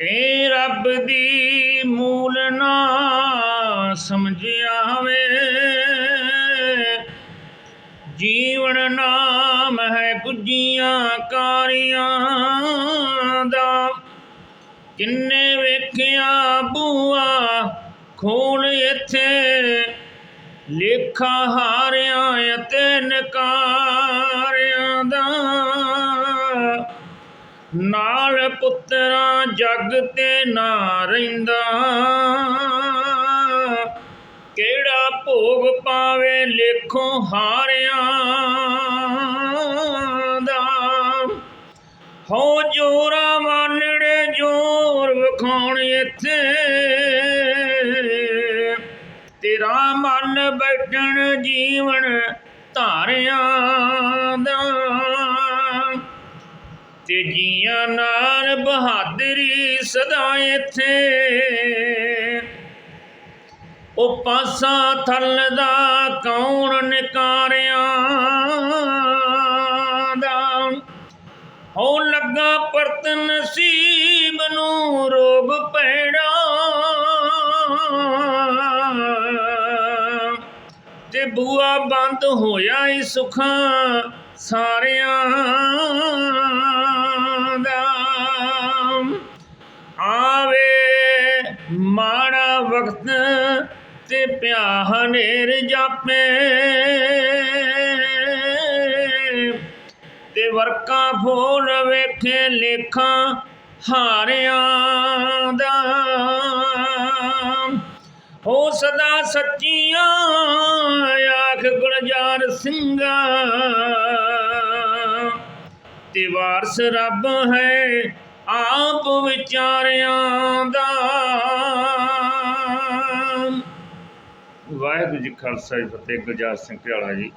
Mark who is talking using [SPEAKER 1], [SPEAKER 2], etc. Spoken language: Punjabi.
[SPEAKER 1] ਇਹ ਰੱਬ ਦੀ ਮੂਲ ਨਾ ਸਮਝਿਆ ਵੇ ਜੀਵਨ ਨਾਮ ਹੈ ਗੁੱਜੀਆਂ ਕਾਰੀਆਂ ਦਾ। ਕਿੰਨੇ ਵੇਖਿਆ ਬੂਆ ਖੋਲ ਇੱਥੇ। ਲੇਖਾ ਹਾਰਿਆਂ ਅਤੇ ਨਕਾਰਿਆਂ ਨਾਲ ਪੁੱਤਰਾਂ ਜਗ ਤੇ ਨਾ ਰਹਿੰਦਾ। ਕਿਹੜਾ ਭੋਗ ਪਾਵੇ ਲੇਖੋ ਹਾਰਿਆਂ ਦਾ। ਹੋ ਜੋਰਾ ਵਾਲੜੇ ਜੋਰ ਵਿਖਾਉਣ ਇੱਥੇ। ਤੇਰਾ ਮਨ ਬੈਠਣ ਜੀਵਨ ਧਾਰਿਆਂ ਦਾ। ਤੇ ਜੀਆਂ ਨਾਲ ਬਹਾਦਰੀ ਸਦਾ ਇੱਥੇ। ਉਹ ਪਾਸਾ ਥਲ ਦਾ ਕੌਣ ਨਿਕਾਰਿਆਂ ਦਾ? ਹੋ ਲੱਗਾ ਪਰਤ ਨਸੀਬ ਨੂੰ ਰੋਗ ਪੈੜਾ ਤੇ ਬੂਆ ਬੰਦ ਹੋਇਆ ਈ ਸੁਖਾਂ ਸਾਰਿਆਂ ਮਾੜਾ ਵਕਤ ਤੇ ਪਿਆ ਹਨੇਰ ਜਾਪੇ। ਤੇ ਵਰਕਾ ਫੋਲ ਵੇਖੇ ਲੇਖਾਂ ਹਾਰਿਆਂ ਦਾ। ਹੋ ਸਦਾ ਸੱਚੀਆਂ ਆਖ ਗੁਲਜ਼ਾਰ ਸਿੰਘਾ। ਤੇ ਵਾਰਸ ਰੱਬ ਹੈ ਆਪ ਵਿਚਾਰਿਆਂ ਦਾ। ਵਾਹਿਗੁਰੂ ਜੀ ਖਾਲਸਾ ਜੀ ਫਤਿਹ ਗੁਰਜਾਰ ਸਿੰਘ ਭਿਆਲਾ ਜੀ।